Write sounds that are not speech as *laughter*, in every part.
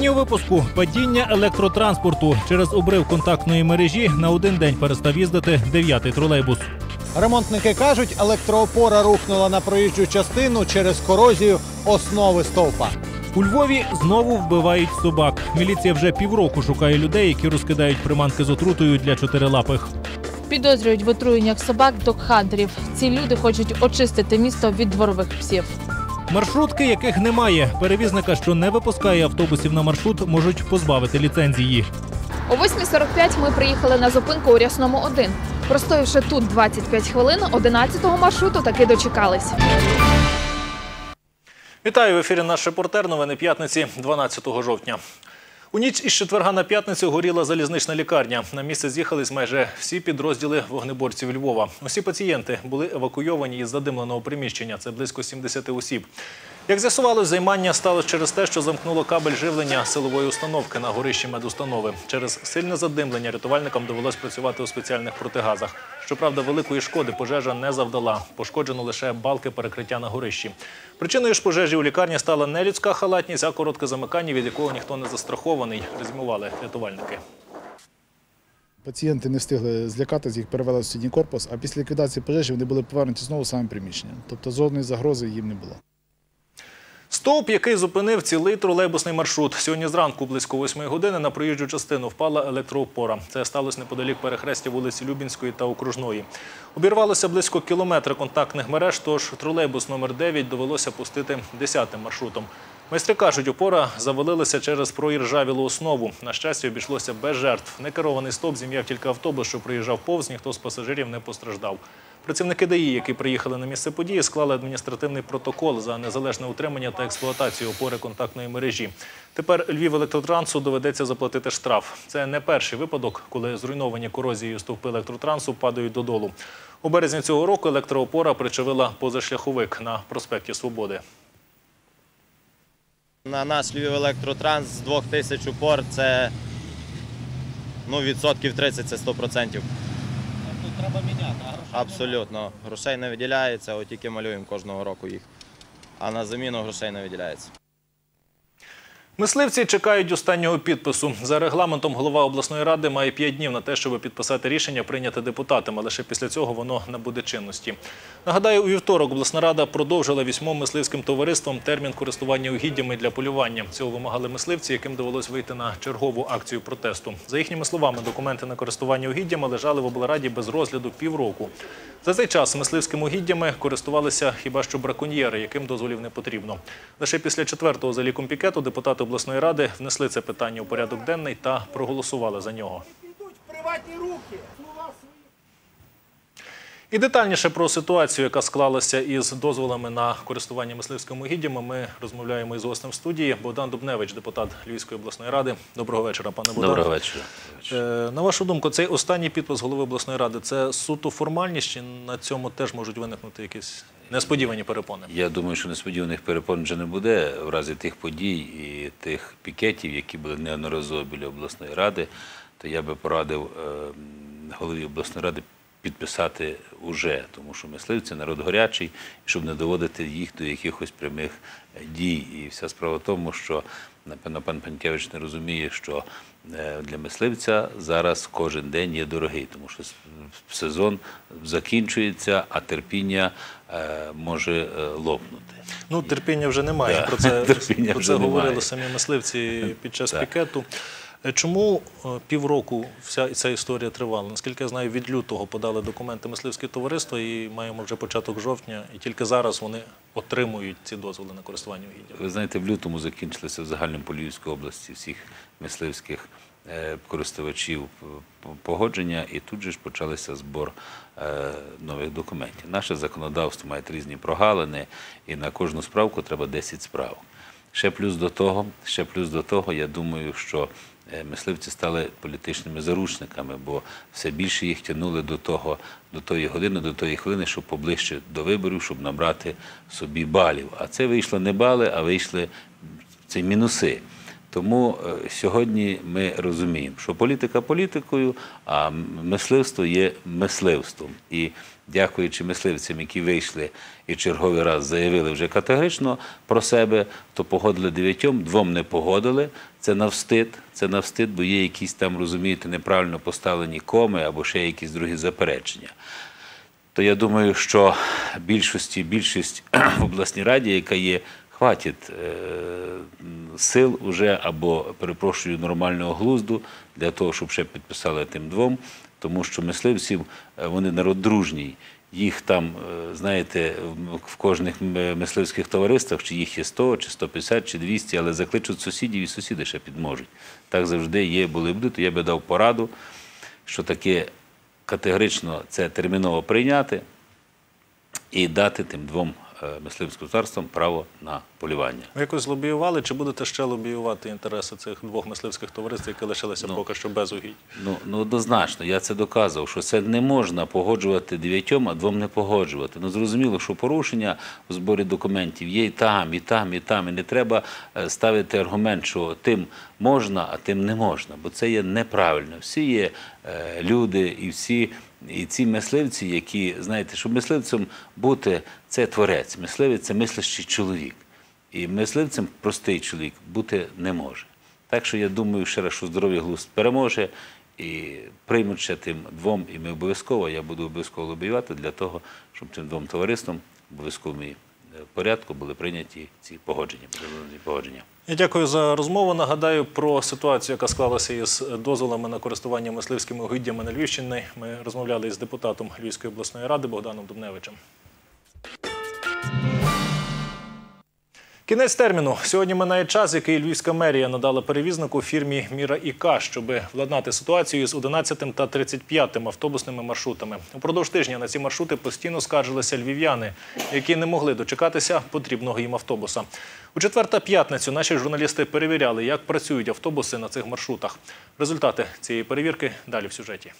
Сьогодні у випуску падіння електротранспорту через обрив контактної мережі на один день перестав їздити дев'ятий тролейбус. Ремонтники кажуть, електроопора рухнула на проїжджу частину через корозію основи стовпа. У Львові знову вбивають собак. Міліція вже півроку шукає людей, які розкидають приманки з отрутою для чотирилапих. Підозрюють в отруєннях собак докхантерів. Ці люди хочуть очистити місто від дворових псів. Маршрутки, яких немає. Перевізника, що не випускає автобусів на маршрут, можуть позбавити ліцензії. О 8.45 ми приїхали на зупинку у Рясному 1. Простоївши тут 25 хвилин, 11-го маршруту таки дочекались. Вітаю в ефірі наш репортер. Новини п'ятниці, 12 жовтня. У ніч із четверга на п'ятницю горіла залізнична лікарня. На місце з'їхались майже всі підрозділи вогнеборців Львова. Усі пацієнти були евакуйовані із задимленого приміщення. Це близько 70 осіб. Як з'ясувалось, займання сталося через те, що замкнуло кабель живлення силової установки на горищі медустанови. Через сильне задимлення рятувальникам довелось працювати у спеціальних протигазах. Щоправда, великої шкоди пожежа не завдала. Пошкоджено лише балки перекриття на горищі. Причиною ж пожежі у лікарні стала не людська халатність, а коротке замикання, від якого ніхто не застрахований. Резюмували рятувальники. Пацієнти не встигли злякатися, їх перевели в сусідній корпус, а після ліквідації пожежі вони були повернуті знову саме приміщення. Тобто жодної загрози їм не було. Стовп, який зупинив цілий тролейбусний маршрут. Сьогодні зранку, близько 8 години, на проїжджу частину впала електроопора. Це сталося неподалік перехрестя вулиці Любінської та Окружної. Обірвалося близько кілометра контактних мереж, тож тролейбус номер 9 довелося пустити 10-м маршрутом. Майстри кажуть, опора завалилася через проіржавілу основу. На щастя, обійшлося без жертв. Некерований стовп зім'яв тільки автобус, що проїжджав повз, ніхто з пасажирів не постраждав. Працівники ДАІ, які приїхали на місце події, склали адміністративний протокол за незалежне утримання та експлуатацію опори контактної мережі. Тепер Львів електротрансу доведеться заплатити штраф. Це не перший випадок, коли зруйновані корозією стовпи електротрансу падають додолу. У березні цього року електроопора причавила позашляховик на проспекті Свободи. На нас Львів електротранс з 2000 упор це ну, відсотків 30 це 100%. Треба міняти, а Абсолютно. Грошей не виділяється, от тільки малюємо кожного року їх. А на заміну грошей не виділяється. Мисливці чекають останнього підпису. За регламентом голова обласної ради має 5 днів на те, щоб підписати рішення, прийняте депутатами. Лише після цього воно набуде чинності. Нагадаю, у вівторок обласна рада продовжила вісьмом мисливським товариством термін користування угіддями для полювання. Цього вимагали мисливці, яким довелось вийти на чергову акцію протесту. За їхніми словами, документи на користування угіддями лежали в облраді без розгляду півроку. За цей час мисливськими угіддями користувалися хіба що браконьєри, яким дозволів не потрібно. Лише після четвертого за ліком пікету депутати обласної ради внесли це питання у порядок денний та проголосували за нього. І детальніше про ситуацію, яка склалася із дозволами на користування мисливськими угіддями, ми розмовляємо із гостем студії. Богдан Дубневич, депутат Львівської обласної ради. Доброго вечора, пане Богдан. Доброго вечора. Е, На вашу думку, цей останній підпис голови обласної ради це суто формальність, чи на цьому теж можуть виникнути якісь несподівані перепони? Я думаю, що несподіваних перепон вже не буде в разі тих подій і тих пікетів, які були неодноразово біля обласної ради. То я би порадив е, голові обласної ради підписати уже, тому що мисливці народ гарячий, і щоб не доводити їх до якихось прямих е, дій. І вся справа в тому, що напевно пан Панкевич не розуміє, що е, для мисливця зараз кожен день є дорогий, тому що сезон закінчується, а терпіння е, може лопнути. Ну, терпіння вже немає. Да, Про це, *laughs* вже говорили немає. самі мисливці під час Так. пікету. Е, Чому е, півроку вся ця історія тривала? Наскільки я знаю, від лютого подали документи мисливське товариство і маємо вже початок жовтня, і тільки зараз вони отримують ці дозволи на користування угіддям. Ви знаєте, в лютому закінчилися в загальному по Львівській області всіх мисливських е, користувачів погодження, і тут же ж почався збор нових документів. Наше законодавство має різні прогалини, і на кожну справку треба 10 справ. Ще плюс до того, ще плюс до того, я думаю, що е, мисливці стали політичними заручниками, бо все більше їх тягнули до того, до тої години, до тої хвилини, щоб поближче до виборів, щоб набрати собі балів. А це вийшло не бали, а вийшли це мінуси. Тому е, сьогодні ми розуміємо, що політика політикою, а мисливство є мисливством. І дякуючи мисливцям, які вийшли і черговий раз заявили вже категорично про себе, то погодили дев'ятьом, двом не погодили. Це навстид, це навстид, бо є якісь там, розумієте, неправильно поставлені коми або ще якісь другі заперечення. То я думаю, що більшості, більшість *clears throat* в обласній раді, яка є, хватить е, сил уже або, перепрошую, нормального глузду для того, щоб ще підписали тим двом, тому що мисливців е, вони народ дружній. Їх там, е, знаєте, в- кожних мисливських товариствах, чи їх є 100, чи 150, чи 200, але закличуть сусідів і сусіди ще підможуть. Так завжди є, були будуть. Я би дав пораду, що таке категорично це терміново прийняти і дати тим двом мисливським царствам право на полювання. Ви якось лобіювали, чи будете ще лобіювати інтереси цих двох мисливських товариств, які лишилися Ну. поки що без угідь? Ну, ну однозначно, я це доказував, що це не можна погоджувати дев'ятьом, а двом не погоджувати. Ну зрозуміло, що порушення у зборі документів є і там, і там, і там. І не треба е, ставити аргумент, що тим можна, а тим не можна, бо це є неправильно. Всі є е, люди і всі. І ці мисливці, які, знаєте, щоб мисливцем бути, це творець. Мисливець це мислящий чоловік. І мисливцем простий чоловік бути не може. Так що я думаю, ще раз, що здоров'я глузд переможе і приймуть ще тим двом, і ми обов'язково, я буду обов'язково лобіювати для того, щоб цим двом товариствам в е, порядку були прийняті ці погодження. Я дякую за розмову. Нагадаю про ситуацію, яка склалася із дозволами на користування мисливськими угіддями на Львівщині. Ми розмовляли із депутатом Львівської обласної ради Богданом Дубневичем. Кінець терміну. Сьогодні минає час, який Львівська мерія надала перевізнику фірмі Міра ІК, щоб владнати ситуацію з 11 та 35 автобусними маршрутами. Упродовж тижня на ці маршрути постійно скаржилися львів'яни, які не могли дочекатися потрібного їм автобуса. У четвер та п'ятницю наші журналісти перевіряли, як працюють автобуси на цих маршрутах. Результати цієї перевірки далі в сюжеті.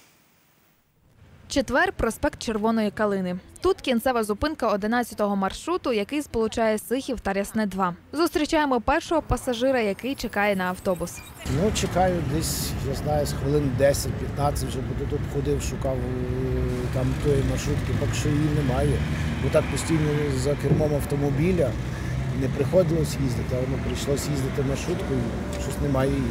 Четвер, проспект Червоної Калини. Тут кінцева зупинка 11-го маршруту, який сполучає Сихів та Рясне 2. Зустрічаємо першого пасажира, який чекає на автобус. Ну, чекаю десь, я знаю, з хвилин 10-15 вже буду тут ходив, шукав е, там тої маршрутки, поки що її немає. Бо так постійно за кермом автомобіля не приходилось їздити, а воно прийшлось їздити маршруткою, щось немає її.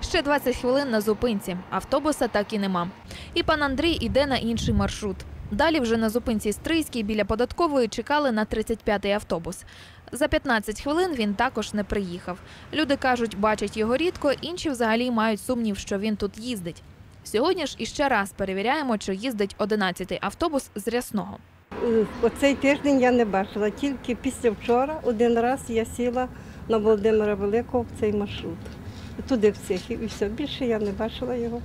Ще 20 хвилин на зупинці. Автобуса так і нема. І пан Андрій іде на інший маршрут. Далі вже на зупинці Стрийській біля податкової чекали на 35-й автобус. За 15 хвилин він також не приїхав. Люди кажуть, бачать його рідко, інші взагалі мають сумнів, що він тут їздить. Сьогодні ж іще раз перевіряємо, чи їздить 11-й автобус з Рясного. Е, Оцей тиждень я не бачила, тільки після вчора один раз я сіла на Володимира Великого в цей маршрут. Туди в Цехів і все. Більше я не бачила його.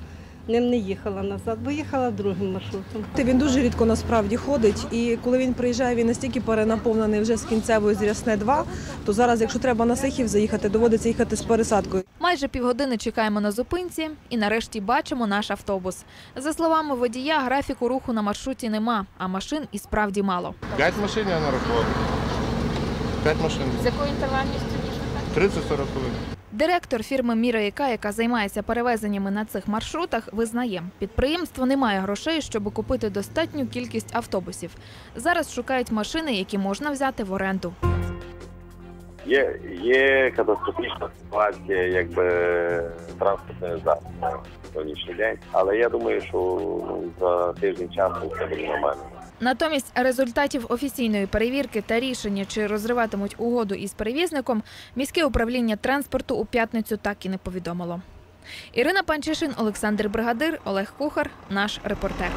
Ним не їхала назад, бо їхала другим маршрутом. Він дуже рідко насправді ходить, і коли він приїжджає, він настільки перенаповнений вже з кінцевої з Рясне 2, то зараз, якщо треба на Сихів заїхати, доводиться їхати з пересадкою. Майже півгодини чекаємо на зупинці і нарешті бачимо наш автобус. За словами водія, графіку руху на маршруті нема, а машин і справді мало. П'ять машин я нарахував. П'ять машин. З якою інтервальністю 30-40 хвилин. Директор фірми Міра яка, яка займається перевезеннями на цих маршрутах, визнає, підприємство не має грошей, щоб купити достатню кількість автобусів. Зараз шукають машини, які можна взяти в оренду. Є, є катастрофічна ситуація, якби транспортної засобів на сьогоднішній день. Але я думаю, що ну, за тиждень часу все буде нормально. Натомість результатів офіційної перевірки та рішення, чи розриватимуть угоду із перевізником, міське управління транспорту у п'ятницю так і не повідомило. Ірина Панчишин, Олександр Бригадир, Олег Кухар, наш репортер.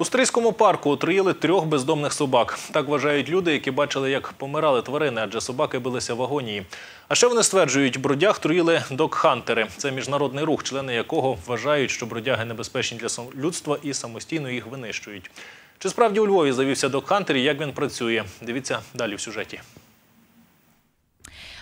У Стрийському парку отруїли трьох бездомних собак. Так вважають люди, які бачили, як помирали тварини, адже собаки билися в агонії. А ще вони стверджують, бродяг труїли док-хантери. Це міжнародний рух, члени якого вважають, що бродяги небезпечні для людства і самостійно їх винищують. Чи справді у Львові завівся док-хантер і як він працює? Дивіться далі в сюжеті.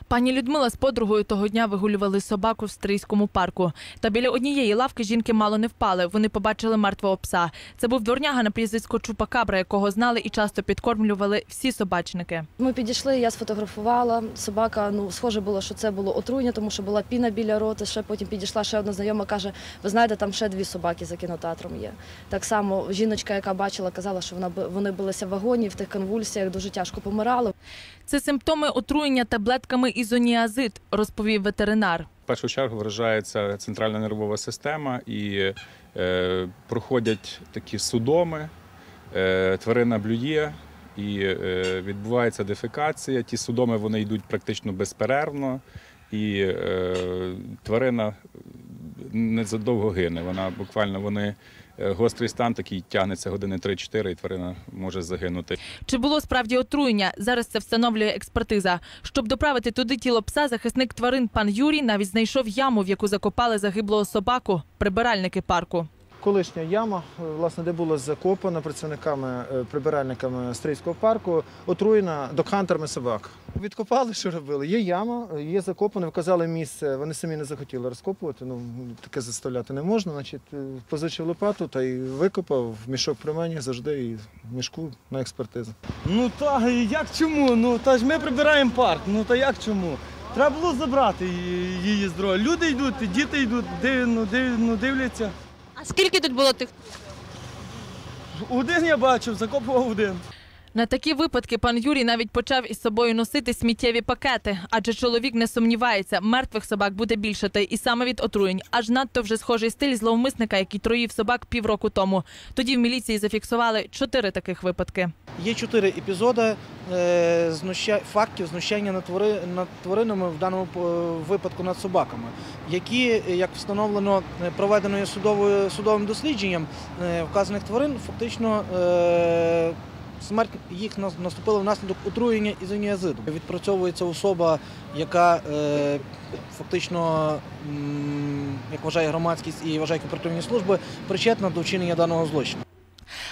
Пані Людмила з подругою того дня вигулювали собаку в стрийському парку. Та біля однієї лавки жінки мало не впали. Вони побачили мертвого пса. Це був дворняга на прізвисько Чупакабра, якого знали і часто підкормлювали всі собачники. Ми підійшли, я сфотографувала. Собака, ну схоже було, що це було отруєння, тому що була піна біля роти. Ще потім підійшла ще одна знайома, каже: ви знаєте, там ще дві собаки за кінотеатром є. Так само жіночка, яка бачила, казала, що вона вони билися в вагоні в тих конвульсіях, дуже тяжко помирали. Це симптоми отруєння таблетками ізоніазид, розповів ветеринар. В першу чергу вражається центральна нервова система і е, проходять такі судоми, е, тварина блює і е, відбувається дефекація. Ті судоми вони йдуть практично безперервно, і е, тварина незадовго гине. Вона буквально вони гострий стан такий тягнеться години 3-4, і тварина може загинути. Чи було справді отруєння? Зараз це встановлює експертиза. Щоб доправити туди тіло пса, захисник тварин пан Юрій навіть знайшов яму, в яку закопали загиблого собаку, прибиральники парку. Колишня яма, е, власне, де була закопана працівниками, е, прибиральниками Стрийського парку, отруєна докхантерами собак. Відкопали, що робили. Є яма, е, є закопане, вказали місце. Вони самі не захотіли розкопувати. Ну таке заставляти не можна. Значить, позичив лопату та й викопав мішок при мені завжди і в мішку на експертизу. Ну та як чому? Ну та ж ми прибираємо парк. Ну та як чому? Треба було забрати її, її з дороги. Люди йдуть, діти йдуть, див, ну, див, ну, дивляться. Скільки тут було тих? Один я бачив, закопував один. На такі випадки пан Юрій навіть почав із собою носити сміттєві пакети, адже чоловік не сумнівається, мертвих собак буде більше, та і саме від отруєнь. Аж надто вже схожий стиль зловмисника, який троїв собак півроку тому. Тоді в міліції зафіксували чотири таких випадки. Є чотири епізоди е, фактів знущання над, тваринами, в даному е, випадку над собаками, які, як встановлено е, проведеною судовою судовим дослідженням вказаних тварин, фактично смерть їх наступила внаслідок отруєння ізоніазидом. Відпрацьовується особа, яка е, фактично, як вважає громадськість і вважає кооперативні служби, причетна до вчинення даного злочину.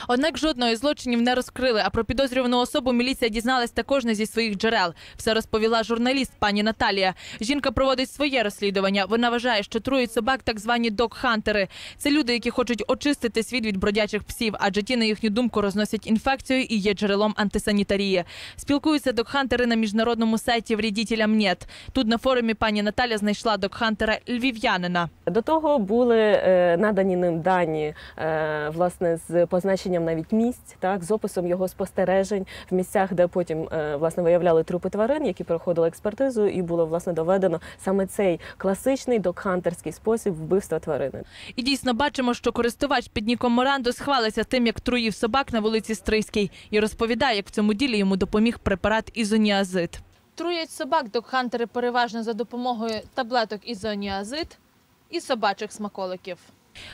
Однак жодного злочинів не розкрили. А про підозрювану особу міліція дізналась також не зі своїх джерел. Все розповіла журналіст пані Наталія. Жінка проводить своє розслідування. Вона вважає, що трують собак так звані док-хантери. Це люди, які хочуть очистити світ від бродячих псів, адже ті, на їхню думку, розносять інфекцію і є джерелом антисанітарії. Спілкуються док-хантери на міжнародному сайті «Вредителям нет». Тут на форумі пані Наталя знайшла док-хантера львів'янина. До того були е, надані ним дані е, власне з позначенням навіть місць, так з описом його спостережень в місцях, де потім е, власне виявляли трупи тварин, які проходили експертизу, і було власне доведено саме цей класичний докхантерський спосіб вбивства тварини. І дійсно бачимо, що користувач під ніком Морандос хвалиться тим, як труїв собак на вулиці Стрийській, і розповідає, як в цьому ділі йому допоміг препарат ізоніазид. Труять собак докхантери переважно за допомогою таблеток ізоніазид і собачих смаколиків.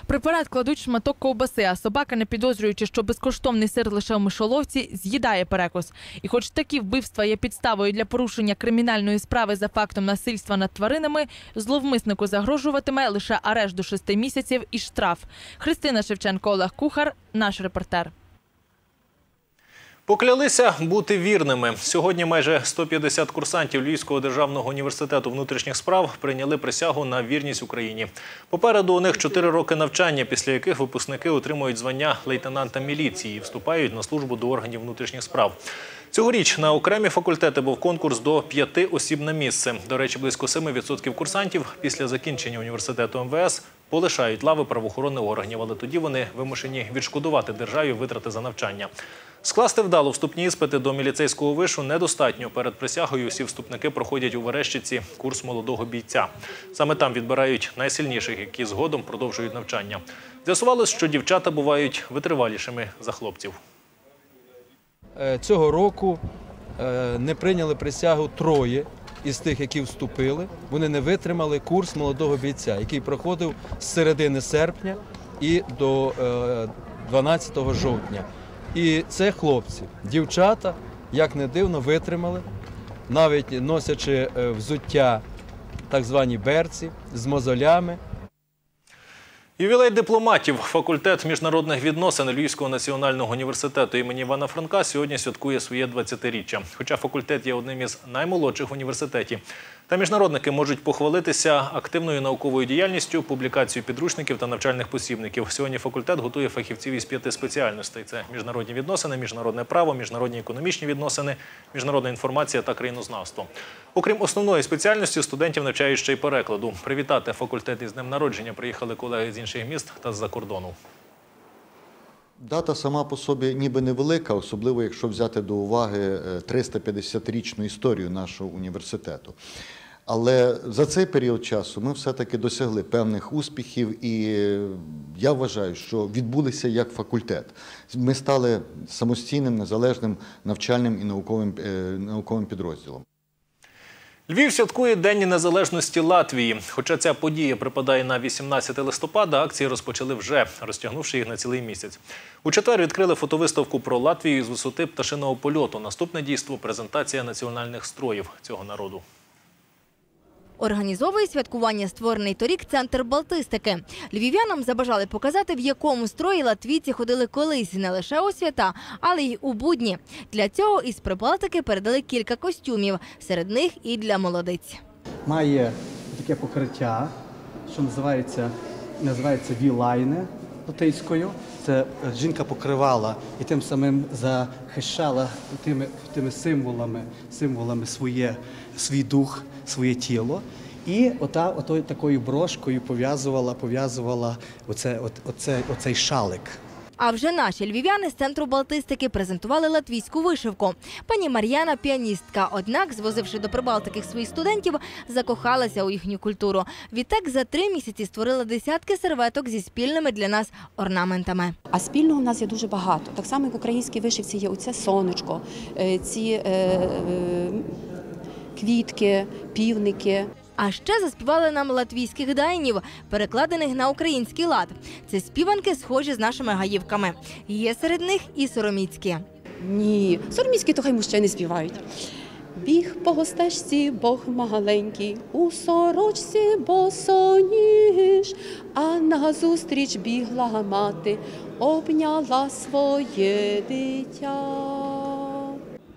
Препарат кладуть шматок ковбаси, а собака, не підозрюючи, що безкоштовний сир лише в мишоловці, з'їдає перекус. І хоч такі вбивства є підставою для порушення кримінальної справи за фактом насильства над тваринами, зловмиснику загрожуватиме лише арешт до шести місяців і штраф. Христина Шевченко, Олег Кухар, наш репортер. Поклялися бути вірними. Сьогодні майже 150 курсантів Львівського державного університету внутрішніх справ прийняли присягу на вірність Україні. Попереду у них 4 роки навчання, після яких випускники отримують звання лейтенанта міліції і вступають на службу до органів внутрішніх справ. Цьогоріч на окремі факультети був конкурс до п'яти осіб на місце. До речі, близько 7% курсантів після закінчення університету МВС полишають лави правоохоронних органів, але тоді вони вимушені відшкодувати державі витрати за навчання. Скласти вдало вступні іспити до міліцейського вишу недостатньо. Перед присягою всі вступники проходять у Верещиці курс молодого бійця. Саме там відбирають найсильніших, які згодом продовжують навчання. З'ясувалось, що дівчата бувають витривалішими за хлопців. Е, Цього року е, не прийняли присягу троє із тих, які вступили. Вони не витримали курс молодого бійця, який проходив з середини серпня і до е, 12 жовтня. І це хлопці, дівчата, як не дивно, витримали, навіть носячи е, взуття так звані берці з мозолями. Ювілей дипломатів. Факультет міжнародних відносин Львівського національного університету імені Івана Франка сьогодні святкує своє 20-річчя. Хоча факультет є одним із наймолодших в університеті. Та міжнародники можуть похвалитися активною науковою діяльністю, публікацією підручників та навчальних посібників. Сьогодні факультет готує фахівців із п'яти спеціальностей: це міжнародні відносини, міжнародне право, міжнародні економічні відносини, міжнародна інформація та країнознавство. Окрім основної спеціальності, студентів навчають ще й перекладу. Привітати факультет із днем народження приїхали колеги з інших міст та з-за кордону. Дата сама по собі ніби невелика, особливо якщо взяти до уваги е, 350-річну історію нашого університету. Але за цей період часу ми все-таки досягли певних успіхів, і е, я вважаю, що відбулися як факультет. Ми стали самостійним, незалежним навчальним і науковим, е, науковим підрозділом. Львів святкує День Незалежності Латвії. Хоча ця подія припадає на 18 листопада, акції розпочали вже, розтягнувши їх на цілий місяць. У четвер відкрили фотовиставку про Латвію з висоти пташиного польоту. Наступне дійство презентація національних строїв цього народу. Організовує святкування створений торік центр Балтистики. Львів'янам забажали показати, в якому строї латвійці ходили колись не лише у свята, але й у будні. Для цього із Прибалтики передали кілька костюмів, серед них і для молодиць. має таке покриття, що називається, називається вілайне латиською. Це е, жінка покривала і тим самим захищала тими, тими символами, символами своє, свій дух, своє тіло. І ота, ото, такою брошкою пов'язувала, пов'язувала оце, от, оце, оцей шалик. А вже наші львів'яни з центру Балтистики презентували латвійську вишивку. Пані Мар'яна піаністка. Однак, звозивши до Прибалтики своїх студентів, закохалася у їхню культуру. Відтак за три місяці створила десятки серветок зі спільними для нас орнаментами. А спільного в нас є дуже багато. Так само, як в українській вишивці є оце сонечко, е, ці е, е, квітки, півники. А ще заспівали нам латвійських дайнів, перекладених на український лад. Це співанки, схожі з нашими гаївками. Є серед них і сороміцькі. Ні, сороміські то хай мужчини співають. Біг по гостежці Бог маленький, у сорочці босоніж, а назустріч бігла мати, обняла своє дитя.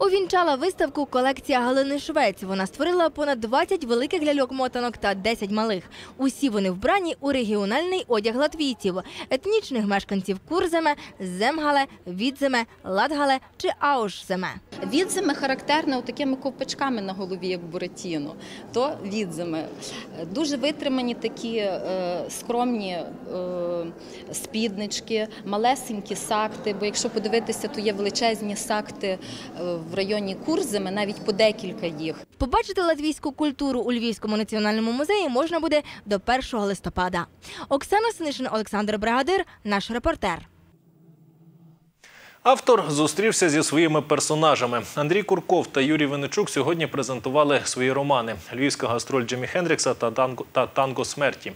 Увінчала виставку колекція Галини Швець. Вона створила понад 20 великих ляльок-мотанок та 10 малих. Усі вони вбрані у регіональний одяг латвійців, етнічних мешканців Курземе, Земгале, Відземе, Латгале чи Аушземе. Відзими характерне такими ковпачками на голові, як буратіно. То відзими. Дуже витримані такі е, скромні е, спіднички, малесенькі сакти. Бо якщо подивитися, то є величезні сакти е, в районі Курзими, навіть по декілька їх. Побачити латвійську культуру у Львівському національному музеї можна буде до 1 листопада. Оксана Синишин, Олександр Бригадир, наш репортер. Автор зустрівся зі своїми персонажами. Андрій Курков та Юрій Винничук сьогодні презентували свої романи Львівська гастроль Джимі Хендрікса та танго, та танго смерті.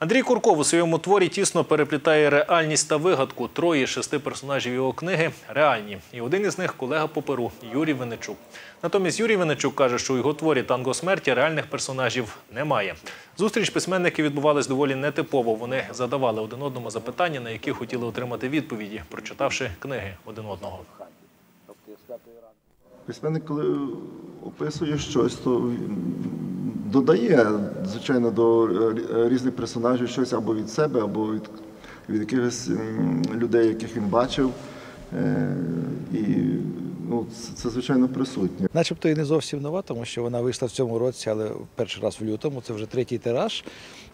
Андрій Курков у своєму творі тісно переплітає реальність та вигадку. Троє шести персонажів його книги реальні. І один із них колега по перу Юрій Винничук. Натомість Юрій Винничук каже, що у його творі танго смерті реальних персонажів немає. Зустріч письменників відбувалась доволі нетипово. Вони задавали один одному запитання, на які хотіли отримати відповіді, прочитавши книги один одного. Письменник, коли описує щось, то додає, звичайно, до різних персонажів щось або від себе, або від, від якихось людей, яких він бачив. Е, І ну, це, це, звичайно, присутнє. Начебто і не зовсім нова, тому що вона вийшла в цьому році, але перший раз в лютому, це вже третій тираж.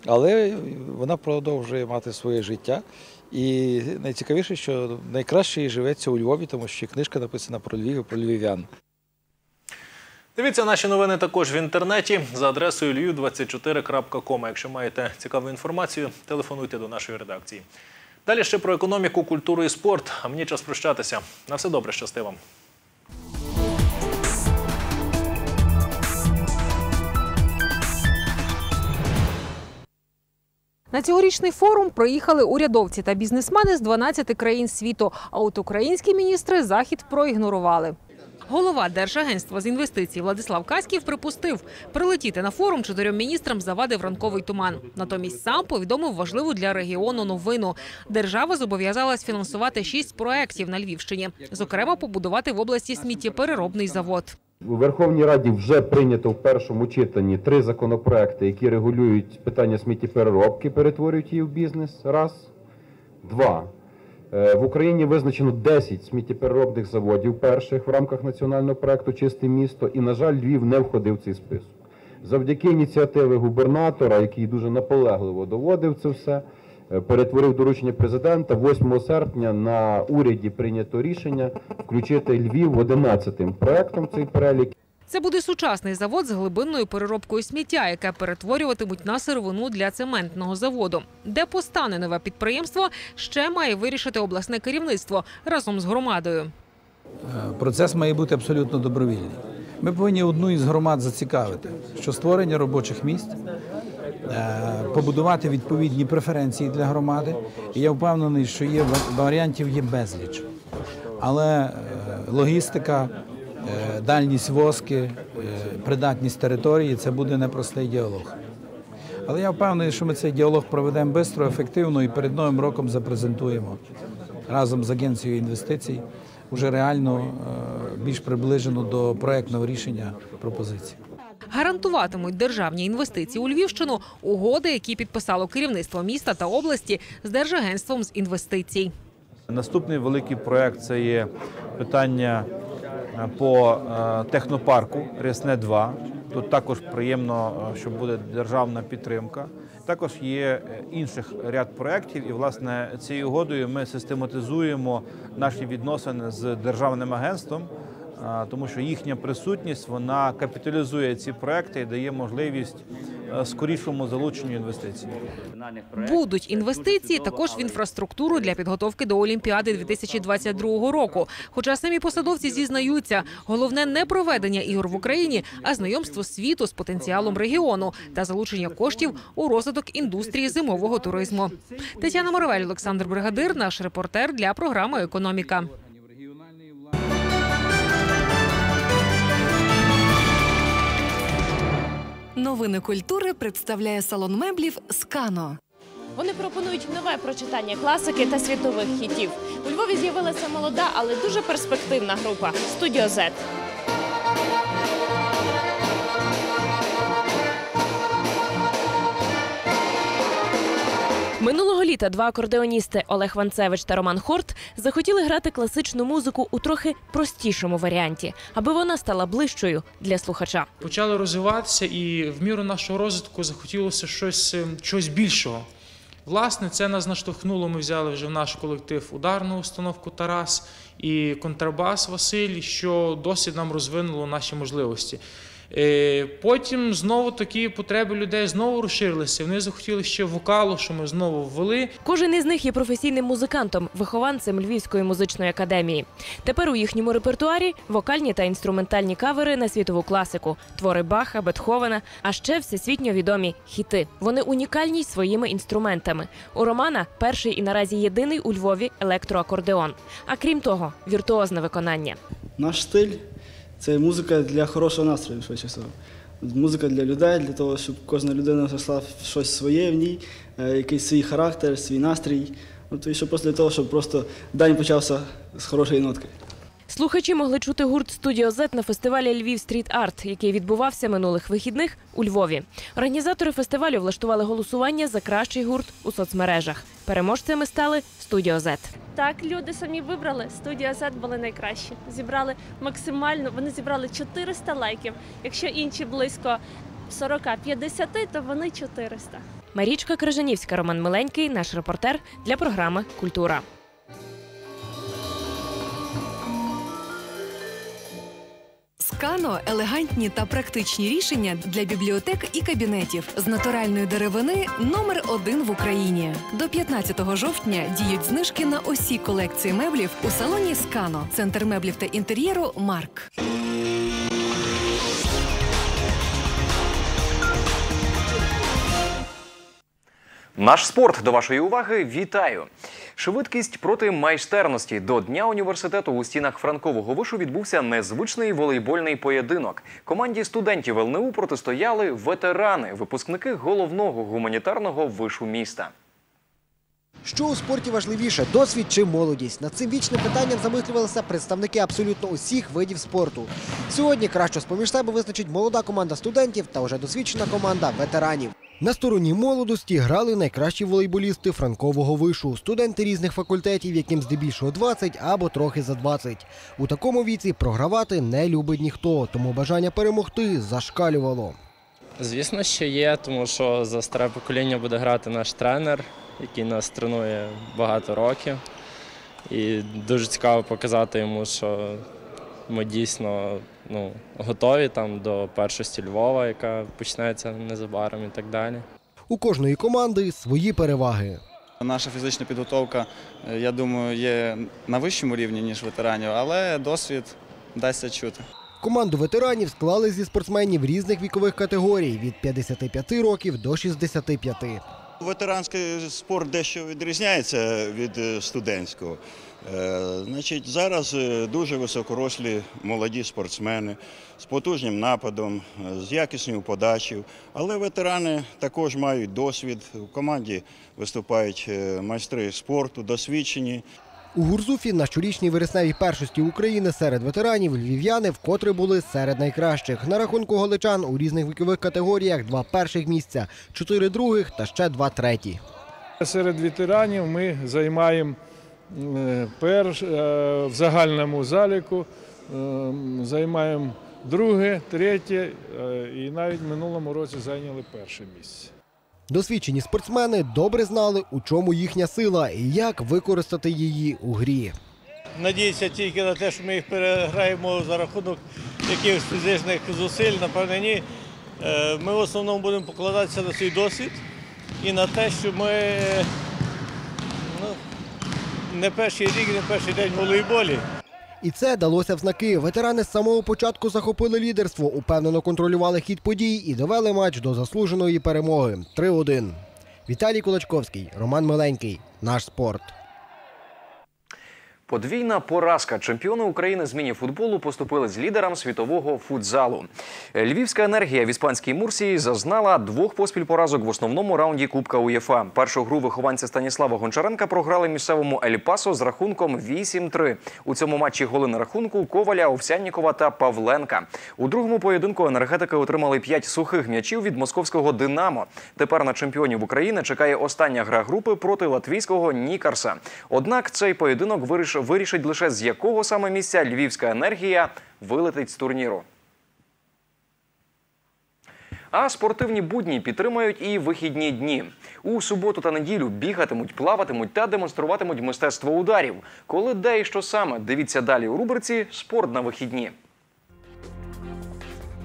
Але вона продовжує мати своє життя. І найцікавіше, що найкраще їй живеться у Львові, тому що книжка написана про Львів і про львів'ян. Дивіться наші новини також в інтернеті за адресою lviv24.com. Якщо маєте цікаву інформацію, телефонуйте до нашої редакції. Далі ще про економіку, культуру і спорт. А мені час прощатися. На все добре, щасти вам. На цьогорічний форум приїхали урядовці та бізнесмени з 12 країн світу. А от українські міністри захід проігнорували. Голова Держагентства з інвестицій Владислав Каськів припустив, прилетіти на форум чотирьом міністрам завадив ранковий туман. Натомість сам повідомив важливу для регіону новину. Держава зобов'язалась фінансувати шість проєктів на Львівщині. Зокрема, побудувати в області сміттєпереробний завод. У Верховній Раді вже прийнято в першому читанні три законопроекти, які регулюють питання сміттєпереробки, перетворюють її в бізнес. Раз. Два. Е, В Україні визначено 10 сміттєпереробних заводів перших в рамках національного проекту Чисте місто. І, на жаль, Львів не входив в цей список. Завдяки ініціативи губернатора, який дуже наполегливо доводив це все, е, перетворив доручення президента 8 серпня на уряді прийнято рішення включити Львів 11 проектом цей перелік. Це буде сучасний завод з глибинною переробкою сміття, яке перетворюватимуть на сировину для цементного заводу. Де постане нове підприємство, ще має вирішити обласне керівництво разом з громадою. Процес має бути абсолютно добровільний. Ми повинні одну із громад зацікавити, що створення робочих місць, е, побудувати відповідні преференції для громади. І я впевнений, що є варіантів є безліч. Але е, логістика, е, дальність воски, е, придатність території це буде непростий діалог. Але я впевнений, що ми цей діалог проведемо швидко, ефективно і перед новим роком запрезентуємо разом з агенцією інвестицій вже реально е, більш приближено до проектного рішення пропозиції. Гарантуватимуть державні інвестиції у Львівщину угоди, які підписало керівництво міста та області з Держагентством з інвестицій. Наступний великий проект це є питання е, по е, технопарку Рясне 2. Тут також приємно, е, що буде державна підтримка. Також є е, інших ряд проєктів, і власне цією угодою ми систематизуємо наші відносини з державним агентством, е, тому що їхня присутність вона капіталізує ці проекти і дає можливість е, скорішому залученню інвестицій. Будуть інвестиції також в інфраструктуру для підготовки до Олімпіади 2022 року. Хоча самі посадовці зізнаються, головне не проведення ігор в Україні, а знайомство світу з потенціалом регіону та залучення коштів у розвиток індустрії зимового туризму. Тетяна Моровель, Олександр Бригадир, наш репортер для програми Економіка. Новини культури представляє салон меблів Скано. Вони пропонують нове прочитання класики та світових хітів. У Львові з'явилася молода, але дуже перспективна група Студіо Z. Минулого літа два акордеоністи Олег Ванцевич та Роман Хорт захотіли грати класичну музику у трохи простішому варіанті, аби вона стала ближчою для слухача. почали розвиватися, і в міру нашого розвитку захотілося щось, е, щось більшого. Власне, це нас наштовхнуло. Ми взяли вже в наш колектив ударну установку Тарас і контрабас Василь, що досить нам розвинуло наші можливості. Е, Потім знову такі потреби людей знову розширилися. Вони захотіли ще вокалу, що ми знову ввели. Кожен із них є професійним музикантом, вихованцем Львівської музичної академії. Тепер у їхньому репертуарі вокальні та інструментальні кавери на світову класику, твори Баха, Бетховена, а ще всесвітньо відомі хіти. Вони унікальні своїми інструментами. У Романа перший і наразі єдиний у Львові електроакордеон. А крім того, віртуозне виконання. Наш стиль це музика для хорошого настрою, швидше всього. Музика для людей, для того, щоб кожна людина знайшла щось своє в ній, е, якийсь свій характер, свій настрій. Ну, то і що просто для того, щоб просто день почався з хорошої нотки. Слухачі могли чути гурт Студіо Z на фестивалі Львів Стріт Арт, який відбувався минулих вихідних у Львові. Організатори фестивалю влаштували голосування за кращий гурт у соцмережах. Переможцями стали Студіо Z. Так, люди самі вибрали. Студія Z були найкращі. Зібрали максимально. Вони зібрали 400 лайків. Якщо інші близько 40-50, то вони 400. Марічка Крижанівська, Роман Миленький, наш репортер для програми Культура. Скано елегантні та практичні рішення для бібліотек і кабінетів з натуральної деревини номер один в Україні. До 15 жовтня діють знижки на усі колекції меблів у салоні Скано, центр меблів та інтер'єру Марк. Наш спорт до вашої уваги. Вітаю! Швидкість проти майстерності до Дня університету у стінах Франкового вишу відбувся незвичний волейбольний поєдинок. Команді студентів ЛНУ протистояли ветерани, випускники головного гуманітарного вишу міста. Що у спорті важливіше досвід чи молодість? Над цим вічним питанням замислювалися представники абсолютно усіх видів спорту. Сьогодні краще з поміж себе визначить молода команда студентів та вже досвідчена команда ветеранів. На стороні молодості грали найкращі волейболісти франкового вишу, студенти різних факультетів, яким здебільшого 20 або трохи за 20. У такому віці програвати не любить ніхто, тому бажання перемогти зашкалювало. Звісно, що є, тому що за старе покоління буде грати наш тренер, який нас тренує багато років. І дуже цікаво показати йому, що ми дійсно ну, готові там до першості Львова, яка почнеться незабаром і так далі. У кожної команди свої переваги. Наша фізична підготовка, е, я думаю, є на вищому рівні, ніж ветеранів, але досвід дасться чути. Команду ветеранів склали зі спортсменів різних вікових категорій від 55 років до 65. Ветеранський спорт дещо відрізняється від е, студентського. Е, Значить, зараз е, дуже високорослі молоді спортсмени з потужним нападом, з якісною подачею. Але ветерани також мають досвід. У команді виступають майстри спорту, досвідчені. У Гурзуфі на щорічній вересневій першості України серед ветеранів львів'яни вкотре були серед найкращих. На рахунку галичан у різних вікових категоріях два перших місця, чотири других та ще два треті. Серед ветеранів ми займаємо е, перш е, в загальному заліку, е, займаємо друге, третє і навіть в минулому році зайняли перше місце. Досвідчені спортсмени добре знали, у чому їхня сила і як використати її у грі. Надіюся тільки на те, що ми їх переграємо за рахунок якихось фізичних зусиль, напевне, ні. Е, Ми в основному будемо покладатися на свій досвід і на те, що ми ну, не перший рік, не перший день в волейболі. І це далося в знаки. Ветерани з самого початку захопили лідерство, упевнено контролювали хід подій і довели матч до заслуженої перемоги. 3-1. Віталій Кулачковський, Роман Миленький. Наш спорт. Подвійна поразка. Чемпіони України з міні-футболу поступили з лідерам світового футзалу. Львівська енергія в іспанській Мурсії зазнала двох поспіль поразок в основному раунді Кубка УЄФА. Першу гру вихованці Станіслава Гончаренка програли місцевому Ельпасо з рахунком 8-3. У цьому матчі голи на рахунку Коваля, Овсяннікова та Павленка. У другому поєдинку енергетики отримали п'ять сухих м'ячів від московського Динамо. Тепер на чемпіонів України чекає остання гра групи проти латвійського Нікарса. Однак цей поєдинок виріш- вирішить лише з якого саме місця львівська енергія вилетить з турніру. А спортивні будні підтримують і вихідні дні. У суботу та неділю бігатимуть, плаватимуть та демонструватимуть мистецтво ударів. Коли де і що саме, дивіться далі у рубриці Спорт на вихідні.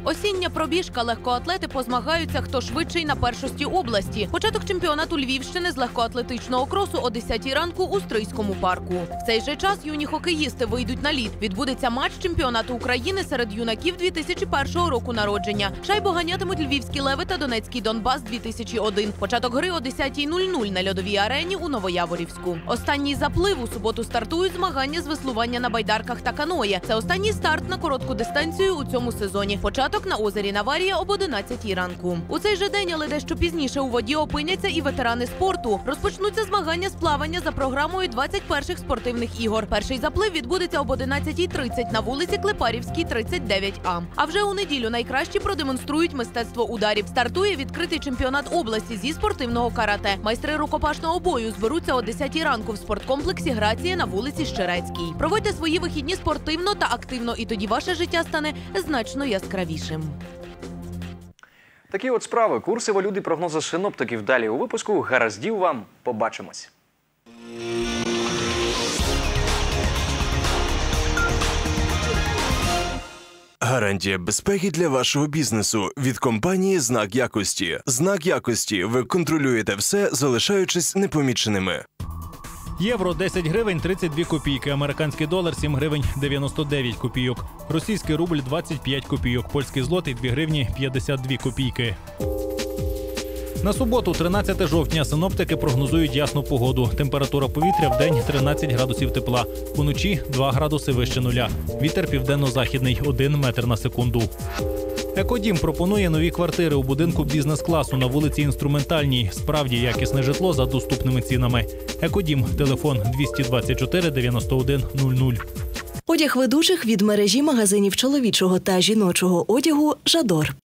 Осіння пробіжка легкоатлети позмагаються, хто швидший на першості області. Початок чемпіонату Львівщини з легкоатлетичного кросу о 10 ранку у Стрийському парку. В цей же час юні хокеїсти вийдуть на лід. Відбудеться матч чемпіонату України серед юнаків 2001 року народження. Шайбу ганятимуть львівські леви та Донецький Донбас 2001. Початок гри о 10.00 на льодовій арені у Новояворівську. Останній заплив у суботу стартують змагання з веслування на байдарках та каноє. Це останній старт на коротку дистанцію у цьому сезоні. Початок на озері Наварія об 11 ранку. У цей же день, але дещо пізніше у воді опиняться і ветерани спорту. Розпочнуться змагання з плавання за програмою 21-х спортивних ігор. Перший заплив відбудеться об 11.30 на вулиці Клепарівській, 39А. А вже у неділю найкращі продемонструють мистецтво ударів. Стартує відкритий чемпіонат області зі спортивного карате. Майстри рукопашного бою зберуться о 10 ранку в спорткомплексі Грація на вулиці Щерецькій. Проводьте свої вихідні спортивно та активно, і тоді ваше життя стане значно яскравішим. Такі от справи. Курси валют і прогнози синоптиків. Далі у випуску. Гараздів вам. Побачимось. Гарантія безпеки для вашого бізнесу від компанії Знак якості. Знак якості. Ви контролюєте все, залишаючись непоміченими. Євро 10 гривень 32 копійки, американський долар 7 гривень 99 копійок, російський рубль 25 копійок, польський злотий 2 гривні 52 копійки. На суботу, 13 жовтня, синоптики прогнозують ясну погоду. Температура повітря в день 13 градусів тепла. Уночі 2 градуси вище нуля. Вітер південно-західний 1 метр на секунду. Екодім пропонує нові квартири у будинку бізнес-класу на вулиці Інструментальній. Справді якісне житло за доступними цінами. Екодім, телефон 224 91 00. Одяг ведучих від мережі магазинів чоловічого та жіночого одягу Жадор.